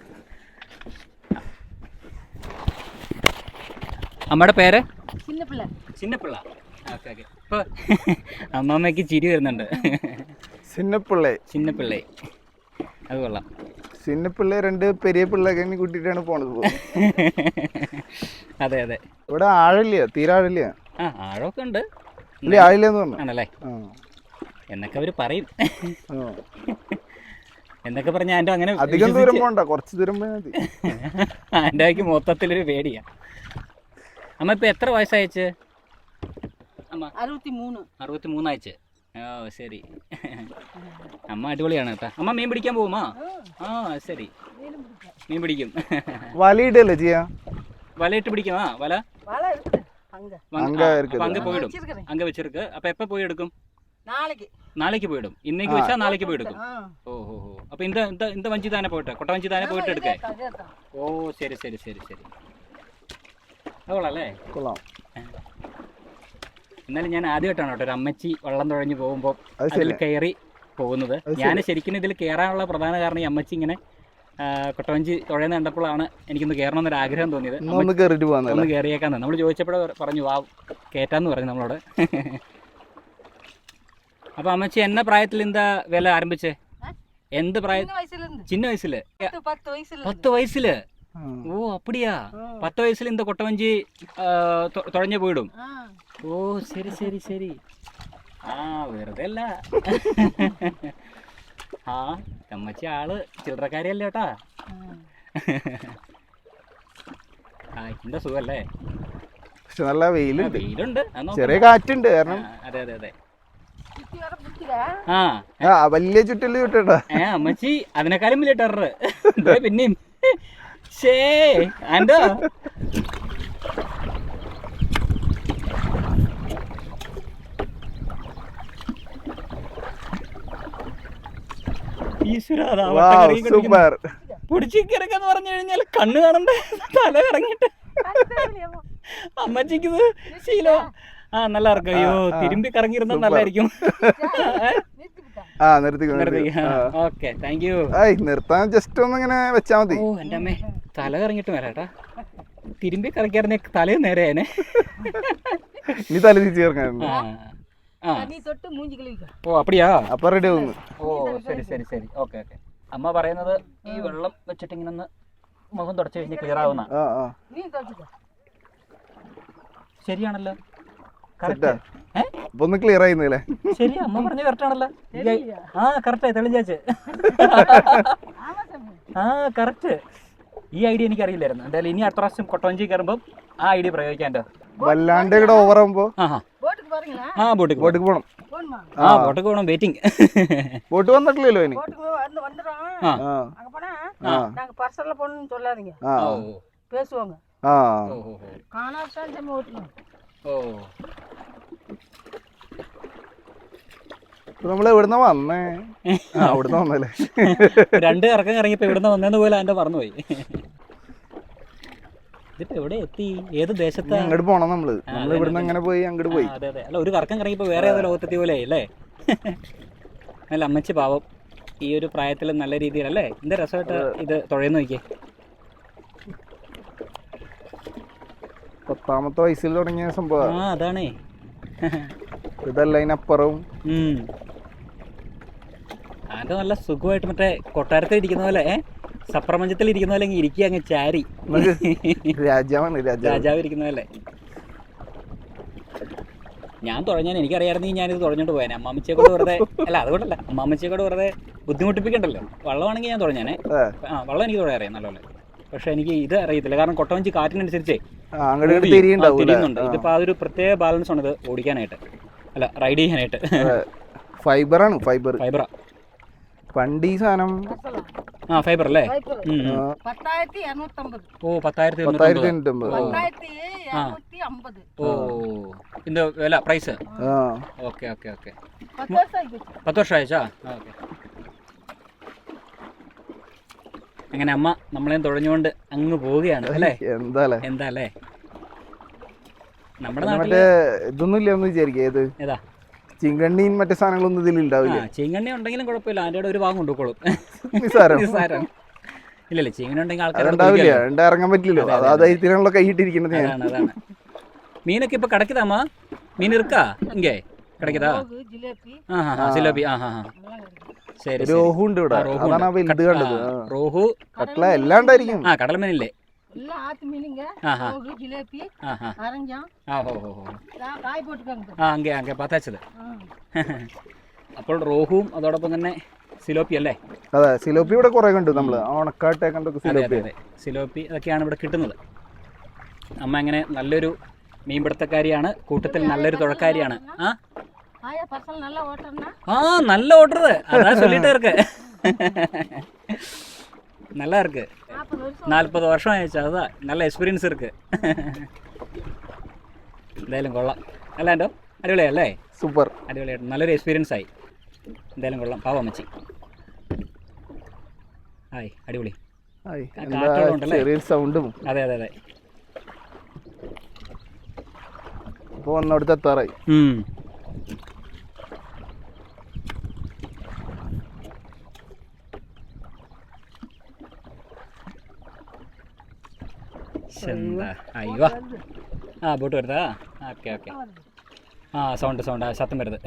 അമ്മയുടെ പേര്? ചിന്നപ്പിള്ള. ചിന്നപ്പിള്ള. Okay okay. ഇപ്പോൾ അമ്മമ്മയ്ക്ക് ചിരി വരുന്നുണ്ട്. ചിന്നപ്പിള്ളേ. ചിന്നപ്പിള്ളേ. അത് കൊള്ളാം. ചിന്നപ്പിള്ളേ രണ്ട് പെരിയ പിള്ളേക്കെ കൂട്ടിയിട്ടാണ് പോണത് അതെ അതെ. ഇവിടെ ആഴില്ല തീരാഴില്ല ആ ആഴമൊക്കെ ഉണ്ട്. ഇല്ല ആഴില്ലെന്ന് പറഞ്ഞു ആണല്ലേ? എന്നൊക്കെ അവർ പറയും. എന്നൊക്കെ പറഞ്ഞ എന്റെ അങ്ങനെ അധികം ദൂരം പോണ്ട കുറച്ച് ദൂരം മതി. മൊത്തത്തിലൊരു പേടിയാ. അമ്മ ഇപ്പൊ എത്ര വയസ്സായച്ച്? അമ്മ. അറുപത്തി മൂന്ന് അറുപത്തി ഓ ശരി. അമ്മ അടിപൊളിയാണ് കേട്ടോ. അമ്മ മീൻ പിടിക്കാൻ പോകുമോ ആ ശരി. മീൻ പിടിക്കും. വലയിടല്ലേ ചെയ്യാ? വലയിട്ട് പിടിക്കും. ആ വല? പങ്ക്. പോയിടും. അങ്ക വെച്ചെടുക്ക് അപ്പൊ എപ്പോ പോയി എടുക്കും? നാളേക്ക്. പോയിടും. ഇന്നേക്ക് വെച്ചാ നാളേക്ക് പോയിടും. ഓ ഓ അപ്പൊ ഇന്ത ഇന്ത എന്താ വഞ്ചി താനെ പോയിട്ട് കൊട്ട വഞ്ചി താനെ പോയിട്ട് എടുക്കേ. ഓ ശരി ശരി ശരി ശരി. അതുകൊള്ളാല്ലേ കൊള്ളാം. എന്നാലും ഞാൻ ആദ്യമായിട്ടാണ് കേട്ടോ ഒരു അമ്മച്ചി വെള്ളം തുഴഞ്ഞു പോകുമ്പോ അതിൽ കയറി പോകുന്നത്. ഞാൻ ശരിക്കും ഇതിൽ കയറാനുള്ള പ്രധാന കാരണം ഈ അമ്മച്ചി ഇങ്ങനെ കൊട്ടവഞ്ചി തുഴയുന്ന കണ്ടപ്പോഴാണ് എനിക്കൊന്ന് കയറണം എന്നൊരു ആഗ്രഹം തോന്നിയത്. ഒന്ന് കയറിയേക്കാൻ നമ്മൾ ചോദിച്ചപ്പോഴേ പറഞ്ഞു വാ കയറ്റാന്ന് പറഞ്ഞു നമ്മളോട്. അപ്പൊ അമ്മച്ചി എന്ന പ്രായത്തിൽ എന്താ വില ആരംഭിച്ചേ എന്ത് പ്രായ சின்ன வயசுல இருந்து சின்ன வயசுல பத்து பத்து வயசுல இருந்து. பத்து வயசுல ആ. ஓ அப்படியா ஆ. பத்து வயசுல இந்த கொட்டவஞ்சி തുഴഞ്ഞു പോയിടും ஆ. ഓ ശരി ശരി ശരി ആ വെറുതെ അല്ല ആ അമ്മച്ചി ആള് ചില്ലറക്കാരിയല്ല കേട്ടാ ஆ. ആ എന്താ സുഖല്ലേ പക്ഷെ നല്ല ആ, വെയിലുണ്ട് വെയിലുണ്ട് അത് നോക്കണ്ട. ചെറിയ കാറ്റുണ്ട് ആ, കാരണം അതെ അതെ അതെ വലിയ ചുറ്റൽ ചുട്ടട്ടാ. ഏ അമ്മച്ചി അതിനേക്കാളും വലിയ ടെറർ പിന്നെയും. ഷേ ആൻഡോ. സൂപ്പർ. പിടിച്ചിക്കിറക്കെന്ന് പറഞ്ഞു കഴിഞ്ഞാൽ കണ്ണു കാണണ്ടേ? തല കറങ്ങിട്ട്. അമ്മച്ചിക്ക് ശീലോ? ആ നല്ല ഇറക്കം അയ്യോ തിരുമ്പി കറങ്ങിയിരുന്ന നല്ലായിരിക്കും. ആ നിർത്തി ഓക്കെ താങ്ക് യു നിർത്താൻ ജസ്റ്റ് ഒന്ന് ഇങ്ങനെ വെച്ചാ മതി. ഓ എന്റെ അമ്മേ തല കറങ്ങിട്ട് വരാട്ടാ തിരുമ്പി കറക്കിയായിരുന്നെ തലയും നേരെ നീ തല തിരിച്ചു കറങ്ങാറുണ്ട് ഓ അപ്പടിയാ അപ്പൊ റെഡി ആവുന്നു. ഓ ശരി ശരി ശരി. Okay okay. അമ്മ പറയുന്നത് ഈ വെള്ളം വെച്ചിട്ട് ഇങ്ങനെ ഒന്ന് മുഖം തുടച്ചു കഴിഞ്ഞ് ക്ലിയർ ആവുന്ന. ശരിയാണല്ലോ. ഒന്ന് ക്ലിയർ ആയിരുന്നില്ലേ ശരി അമ്മ പറഞ്ഞ കറക്റ്റ് ആണല്ലോ தெரியலையா ആ കറക്റ്റായി തെളിഞ്ഞാച്ച് ஆமா சாமி ആ കറക്റ്റ് ഈ ഐഡിയ എനിക്ക് അറിയില്ലായിരുന്നു എന്തായാലും ഇനി അടുത്ത പ്രാവശ്യം കൊട്ടവഞ്ചി കയറുമ്പോൾ ആ ഐഡിയ പ്രയോഗിക്കാൻ്റെ വല്ലാണ്ട് ഇവിടെ ഓവർ ആകുമ്പോ ആ ആ போட்டுக்கு பாருங்களா ആ ബോട്ടിക്ക് ബോട്ടിക്ക് പോണം போணுமா ആ ബോട്ടിക്ക് പോകണം വെയിറ്റിംഗ് ബോട്ട് വന്നിട്ടില്ലല്ലോ ഇനി போட்டுக்கு வந்து നമ്മൾ എവിടുന്ന വന്നേ? അവിടുന്ന് വന്നല്ലേ. രണ്ട് ഇറക്കം ഇറങ്ങിയപ്പോ ഇവിടുന്ന് വന്നേന്ന് പോലെ എന്റെ മറന്നുപോയി ഇതിപ്പോ എവിടെ എത്തി? ഏത് ദേശത്താ? അങ്ങോട്ട് പോണം നമ്മൾ. നമ്മൾ ഇവിടുന്ന് അങ്ങനെ പോയി അങ്ങോട്ട് പോയി. അതെ അതെ. അല്ല ഒരു കറക്കം കറങ്ങിപ്പോ വേറെ ഏതോ ലോകത്തെത്തി പോലെ അല്ലേ? അല്ല അമ്മച്ചി പാവം. ഈ ഒരു പ്രായത്തിൽ നല്ല രീതിയിൽ അല്ലേ? എന്ത് രസമായിട്ട് ഇത് തുഴയെന്ന് നോക്കിയേ. പത്താമത്തെ വയസ്സിൽ തുടങ്ങിയ സംഭവം. ആ അതാണേ. ഇതല്ല അതിനപ്പുറവും. ആന്റെ നല്ല സുഖമായിട്ട് മറ്റേ കൊട്ടാരത്തിൽ ഇരിക്കുന്ന പോലെ സപ്രപഞ്ചത്തിൽ ഇരിക്കുന്ന പോലെ ഇരിക്കുക അങ്ങ് ചാരി. രാജാവാണ് രാജാവ്. ഇരിക്കുന്ന പോലെ. ഞാൻ തുടങ്ങാൻ എനിക്കറിയായിരുന്നെങ്കിൽ ഞാനിത് തുടങ്ങിട്ട് പോയാനെ. അമ്മാമ്മച്ചിയെ കൂടെ വെറുതെ അല്ല അതുകൊണ്ടല്ല അമ്മാമ്മച്ചിയെ കൂടെ വെറുതെ ബുദ്ധിമുട്ടിപ്പിക്കണ്ടല്ലോ. വള്ളമാണെങ്കിൽ ഞാൻ തുടങ്ങാനെ ആ. വള്ളം എനിക്ക് തുടങ്ങി അറിയാം നല്ലപോലെ. പക്ഷെ എനിക്ക് ഇത് അറിയത്തില്ല. കാരണം കൊട്ടവഞ്ചി കാറ്റിനനുസരിച്ചേ തിരിയുന്നുണ്ട്. ഇതിപ്പോ ആ ഒരു പ്രത്യേക ബാലൻസ് ആണ് ഇത് ഓടിക്കാനായിട്ട്. അല്ല റൈഡ് ചെയ്യാനായിട്ട്. ഫൈബറാണ് ഫൈബർ. ഫൈബറാ. പണ്ട് ഈ സാധനം ആ ഫൈബർ അല്ലേ? പത്തായിരത്തി എണ്ണൂറ്റമ്പത് ഓ പത്തായിരത്തി പത്തായിരത്തി എണ്ണൂറ്റമ്പത്. പത്തായിരത്തി എണ്ണൂറ്റി അമ്പത് ഓ വില പ്രൈസ് ഓക്കെ ഓക്കെ ഓക്കെ. പത്ത് വർഷം അയച്ചാ ഓക്കെ. അങ്ങനെ അമ്മ നമ്മളെയും തുഴഞ്ഞുകൊണ്ട് അങ്ങ് പോവുകയാണ് അല്ലേ? എന്താ എന്താ അല്ലേ നമ്മുടെ നാട്ടിൽ ഇതൊന്നും ഇല്ലെന്ന് ഏത്? ഏതാ? ചിങ്കണ്ണിയും മറ്റു സാധനങ്ങളൊന്നും ഇതിൽ ഉണ്ടാവില്ല ചിങ്കണ്ണി ഉണ്ടെങ്കിലും കുഴപ്പമില്ല. അതിന്റെ ഒരു ഭാഗം കൊണ്ടുപോകും നിസ്സാരം. നിസ്സാരം. ഇല്ലല്ലേ ചീമന ഉണ്ടെങ്കിൽ ആൾക്കാർ ഇറങ്ങാൻ പറ്റില്ലല്ലോ. അതായത് കൈയിട്ടിരിക്കുന്നത് അതാണ് മീനൊക്കെ ഇപ്പൊ കിടക്കതാമ മീൻ ഇറക്കാ? ഇങ്ങേ കിടക്കതാ ജിലേബി ആ ഹാ ശരി റോഹു ഉണ്ട് ഇവിടെ. റോഹു കണ്ടത്. റോഹു കട്ട്ല എല്ലാം ഉണ്ടായിരിക്കും. ആ കടൽമീനില്ലേ അങ്ങേ അങ്ങേ പത്താച്ചത് അപ്പോൾ റോഹുവും അതോടൊപ്പം തന്നെ സിലോപ്പി അല്ലേ? അതെ സിലോപ്പി ഇവിടെ കുറെ കണ്ടു നമ്മൾ. ഉണക്കാട്ടെ കണ്ടു സിലോപ്പി. അതെ. സിലോപ്പി അതൊക്കെയാണ് ഇവിടെ കിട്ടുന്നത്. അമ്മ അങ്ങനെ നല്ലൊരു മീൻപിടുത്തക്കാരിയാണ്. കൂട്ടത്തിൽ നല്ലൊരു തുഴക്കാരിയാണ്. ആ? നല്ല பசங்க நல்லா ஓட்டுறேன்னா നല്ല നാൽപ്പത് வருஷம் ஆயிடுச்சு അതാ നല്ല എക്സ്പീരിയൻസ് இருக்குது എന്തായാലും കൊള്ളാം. അല്ലാണ്ടോ അടിപൊളിയല്ലേ? സൂപ്പർ. അടിപൊളിയായിട്ട് നല്ലൊരു എക്സ്പീരിയൻസ് ആയി. എന്തായാലും കൊള്ളാം. പാവാ മച്ചി ആയി അടിപൊളി. സൗണ്ടും അതെ അതെ അതെ. ഇപ്പോൾ വന്നവിടുത്തെ എത്താറായി. ಚಂದ ಅಯ್ಯೋ ಹಾಂ ಬೋಟು ಬರ್ತದಾ ಓಕೆ ಓಕೆ ಹಾಂ സൗണ്ട് സൗണ്ട്. ആ ശബ്ദം വരുത്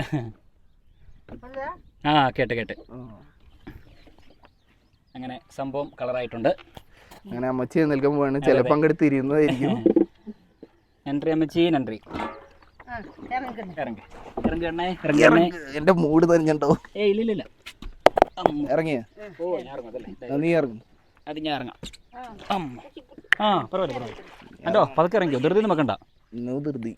ആ കേട്ട് കേട്ട്. അങ്ങനെ സംഭവം കളറായിട്ടുണ്ട്. അങ്ങനെ അമ്മച്ചി നിൽക്കുമ്പോഴാണ് ചിലപ്പോൾ അങ്ങോട്ട് തിരിയുന്നതായിരിക്കും എൻട്രി അമ്മച്ചി. നന്റി എന്റെ മൂഡ് തന്നെയുണ്ടോ ഏ ഇല്ല ഇല്ല ഇറങ്ങിയ? ഓ ഞാൻ ഇറങ്ങും അത് ഞാൻ ഇറങ്ങും. അമ്മ. ആ. പറവല്ലേ പറവല്ലേ അല്ലോ പതുക്കെ ഇറങ്ങിയോ ധൃതി വെക്കണ്ട. ഇന്ന്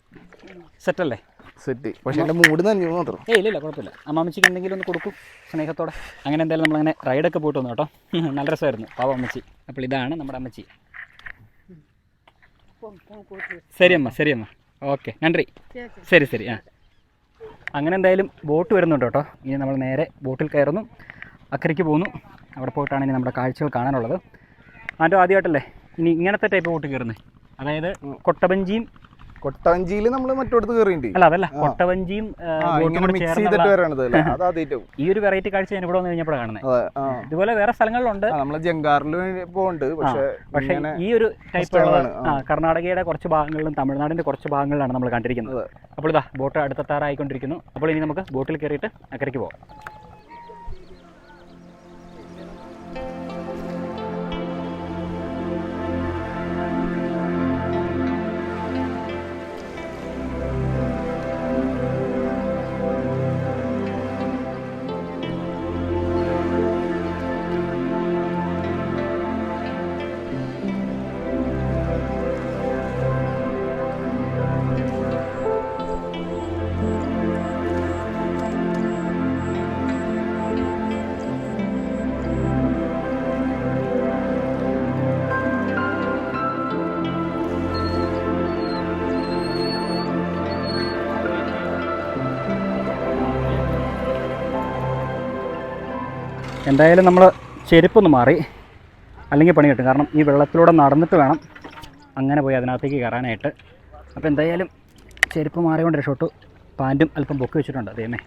സെറ്റ് അല്ലേ സെറ്റ്. പക്ഷെ എന്റെ മൂട് തന്നെ മാത്രം. ഏയ് ഇല്ല ഇല്ല കുഴപ്പമില്ല. അമ്മാമ്മച്ചിക്ക് എന്തെങ്കിലും ഒന്ന് കൊടുക്കും സ്നേഹത്തോടെ. അങ്ങനെ എന്തായാലും നമ്മളങ്ങനെ റൈഡൊക്കെ പോയിട്ട് വന്നു കേട്ടോ. നല്ല രസമായിരുന്നു. പാവ അമ്മച്ചി. അപ്പോൾ ഇതാണ് നമ്മുടെ അമ്മച്ചി. ശരി അമ്മ ശരി അമ്മ. ഓക്കെ നന്ദി. ശരി ശരി ആ. അങ്ങനെ എന്തായാലും ബോട്ട് വരുന്നുണ്ട് കേട്ടോ. ഇനി നമ്മൾ നേരെ ബോട്ടിൽ കയറുന്നു. അക്കരയ്ക്ക് പോകുന്നു. അവിടെ പോയിട്ടാണ് ഇനി നമ്മുടെ കാഴ്ചകൾ കാണാനുള്ളത്. ആന്റോ ആദ്യമായിട്ടല്ലേ? ഇനി ഇങ്ങനത്തെ ടൈപ്പ് ബോട്ട് കയറുന്നത് അതായത് കൊട്ടവഞ്ചിയും കൊട്ടവഞ്ചിയിൽ നമ്മൾ മറ്റോടത്ത് കയറിയിട്ടുണ്ട് അല്ല അതല്ല. കൊട്ടവഞ്ചിയും മിക്സ് ചെയ്തിട്ട് വരണത് ഈ ഒരു വെറൈറ്റി കാഴ്ച ഞാൻ ഇവിടെ വന്ന് കഴിഞ്ഞപ്പോഴാണ് കാണുന്നത് ഇതുപോലെ വേറെ സ്ഥലങ്ങളിലുണ്ട്. ആ, നമ്മൾ ജങ്കാറിൽ പോകുന്നുണ്ട് പക്ഷെ ഈ ഒരു ടൈപ്പ് കർണാടകയുടെ കുറച്ച് ഭാഗങ്ങളിലും തമിഴ്നാടിന്റെ കുറച്ച് ഭാഗങ്ങളിലാണ് നമ്മൾ കണ്ടിരിക്കുന്നത്. അപ്പോൾ ഇതാ ബോട്ട് അടുത്തെത്താറായിക്കൊണ്ടിരിക്കുന്നു അപ്പോൾ ഇനി നമുക്ക് ബോട്ടിൽ കയറിയിട്ട് അക്കരയ്ക്ക് പോകാം എന്തായാലും നമ്മൾ ചെരുപ്പൊന്ന് മാറി അല്ലെങ്കിൽ പണി കിട്ടും കാരണം ഈ വെള്ളത്തിലൂടെ നടന്നിട്ട് വേണം അങ്ങനെ പോയി അതിനകത്തേക്ക് കയറാനായിട്ട്. അപ്പോൾ എന്തായാലും ചെരുപ്പ് മാറിയോണ്ട് രക്ഷപ്പെട്ടു പാന്റും അല്പം പൊക്കി വെച്ചിട്ടുണ്ട്. അതേമേ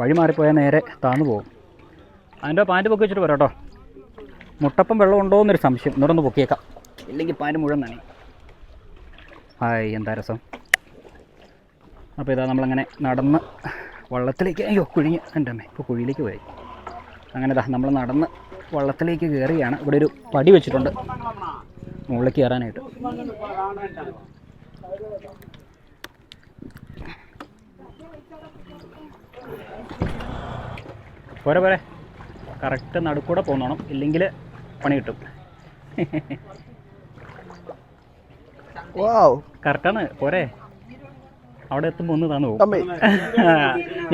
വഴി മാറിപ്പോയാൽ നേരെ താന്നു പോകും. അതിന്റെ പാന്റ് പൊക്കി വെച്ചിട്ട് പോരാ കേട്ടോ മുട്ടപ്പം വെള്ളം ഉണ്ടോ എന്നൊരു സംശയം. ഇന്നോടെ ഒന്ന് പൊക്കിയേക്കാം. ഇല്ലെങ്കിൽ പാന്റ് മുഴുവൻ നനയും. ഹായ് എന്താ രസം? അപ്പോൾ ഇതാ നമ്മളങ്ങനെ നടന്ന് വള്ളത്തിലേക്ക് അയ്യോ കുഴിഞ്ഞ് എന്റെ അമ്മേ ഇപ്പോൾ കുഴിയിലേക്ക് പോയി. അങ്ങനെ ദാ നമ്മൾ നടന്ന് വള്ളത്തിലേക്ക് കയറുകയാണ് ഇവിടെ ഒരു പടി വെച്ചിട്ടുണ്ട്. മുകളിലേക്ക് കയറാനായിട്ട് പോരെ പോരെ. കറക്റ്റ് നടുക്കൂടെ പോന്നോണം. ഇല്ലെങ്കിൽ പണി കിട്ടും. കറക്റ്റാണ്. പോരെ. അവിടെ എത്തുമ്പോൾ ഒന്ന് തന്നു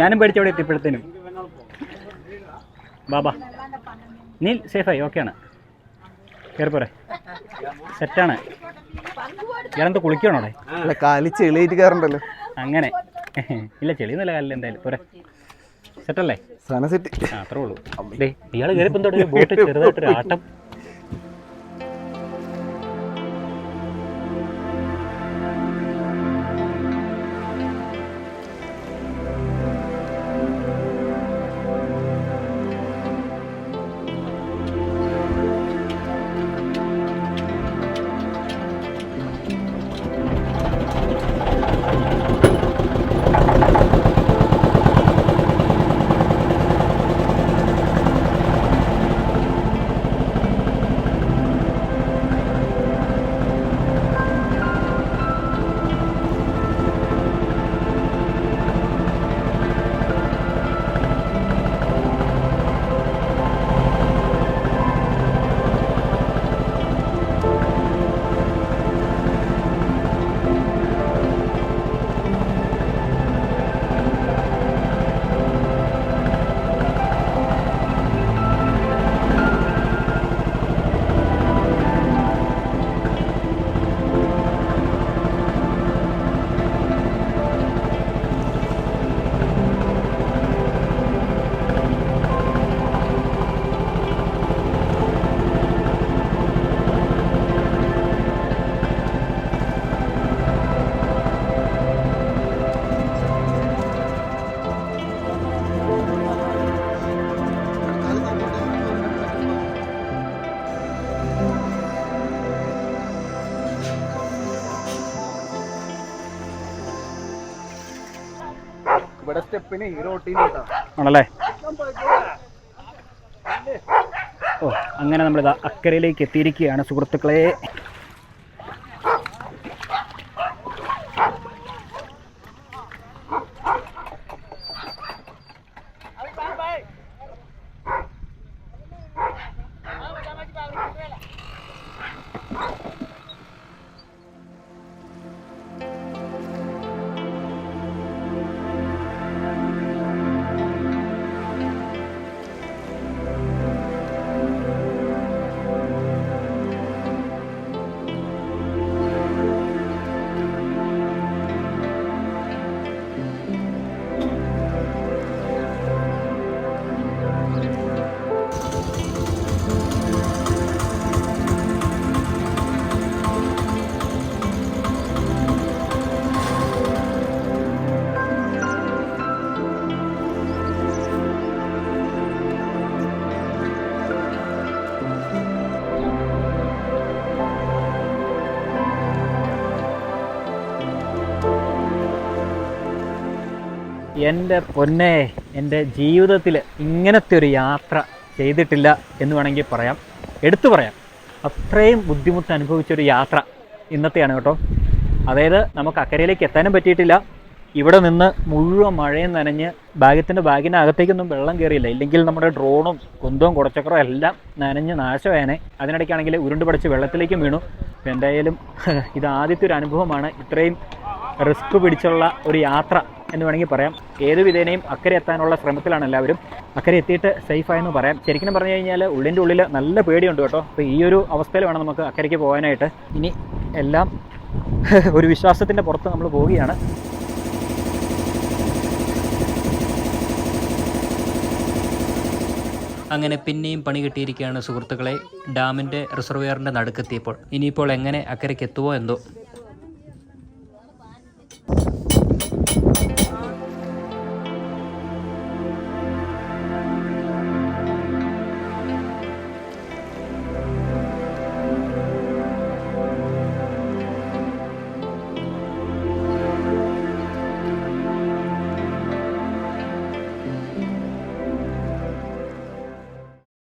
ഞാനും പേടിച്ച് അവിടെ എത്തിയപ്പോഴത്തേനും. ബാബാ. നീ സേഫായി ഓക്കെയാണ് കയറിപ്പോരെ പോരെ. സെറ്റാണ് ഞാനെന്താ കുളിക്കണോ അവിടെ? അല്ല കാലി ചെളിയായിട്ട് കയറണ്ടല്ലോ. അങ്ങനെ. ഇല്ല ചെളിയൊന്നുമില്ല കാലിൽ എന്തായാലും. പോരെ. സെറ്റല്ലേ സാധനം സെറ്റ് ആ അത്രേ ഉള്ളൂ. ഇയാൾ കയറിപ്പം തുടങ്ങി ബോട്ട് ചെറുതായിട്ടൊരു ആട്ടം. ആണല്ലേ? ഓ അങ്ങനെ നമ്മളിതാ അക്കരയിലേക്ക് എത്തിയിരിക്കുകയാണ് സുഹൃത്തുക്കളെ. എന്റെ പൊന്നെ എന്റെ ജീവിതത്തിൽ ഇങ്ങനത്തെ ഒരു യാത്ര ചെയ്തിട്ടില്ല എന്ന് വേണമെങ്കിൽ പറയാം. എടുത്തു പറയാം. അത്രയും ബുദ്ധിമുട്ട് അനുഭവിച്ചൊരു യാത്ര ഇന്നത്തെയാണ് കേട്ടോ. അതായത് നമുക്ക് അക്കരയിലേക്ക് എത്താനും പറ്റിയിട്ടില്ല. ഇവിടെ നിന്ന് മുഴുവൻ മഴയും നനഞ്ഞ് ഭാഗ്യത്തിന്റെ ഭാഗ്യനകത്തേക്കൊന്നും വെള്ളം കയറിയില്ല. ഇല്ലെങ്കിൽ നമ്മുടെ ഡ്രോണും കുന്തവും കുടച്ചക്കറോ എല്ലാം നനഞ്ഞ് നാശമായനെ. അതിനിടയ്ക്കാണെങ്കിൽ ഉരുണ്ട് പഠിച്ച് വെള്ളത്തിലേക്കും വീണു. എന്തായാലും ഇത് ആദ്യത്തെ ഒരു അനുഭവമാണ്. ഇത്രയും റിസ്ക് പിടിച്ചുള്ള ഒരു യാത്ര എന്ന് വേണമെങ്കിൽ പറയാം. ഏത് വിധേനയും അക്കരെ എത്താനുള്ള ശ്രമത്തിലാണ് എല്ലാവരും. അക്കരെ എത്തിയിട്ട് സേഫായെന്ന് പറയാം. ശരിക്കും പറഞ്ഞു കഴിഞ്ഞാൽ ഉള്ളിന്റെ ഉള്ളിൽ നല്ല പേടിയുണ്ട് കേട്ടോ. അപ്പോൾ ഈ ഒരു അവസ്ഥയിൽ വേണം നമുക്ക് അക്കരയ്ക്ക് പോകാനായിട്ട്. ഇനി എല്ലാം ഒരു വിശ്വാസത്തിന്റെ പുറത്ത് നമ്മൾ പോവുകയാണ്. അങ്ങനെ പിന്നെയും പണി കിട്ടിയിരിക്കുകയാണ് സുഹൃത്തുക്കളെ. ഡാമിന്റെ റിസർവെയറിന്റെ നടുക്കെത്തിയപ്പോൾ. ഇനിയിപ്പോൾ എങ്ങനെ അക്കരയ്ക്ക് എത്തുമോ എന്തോ?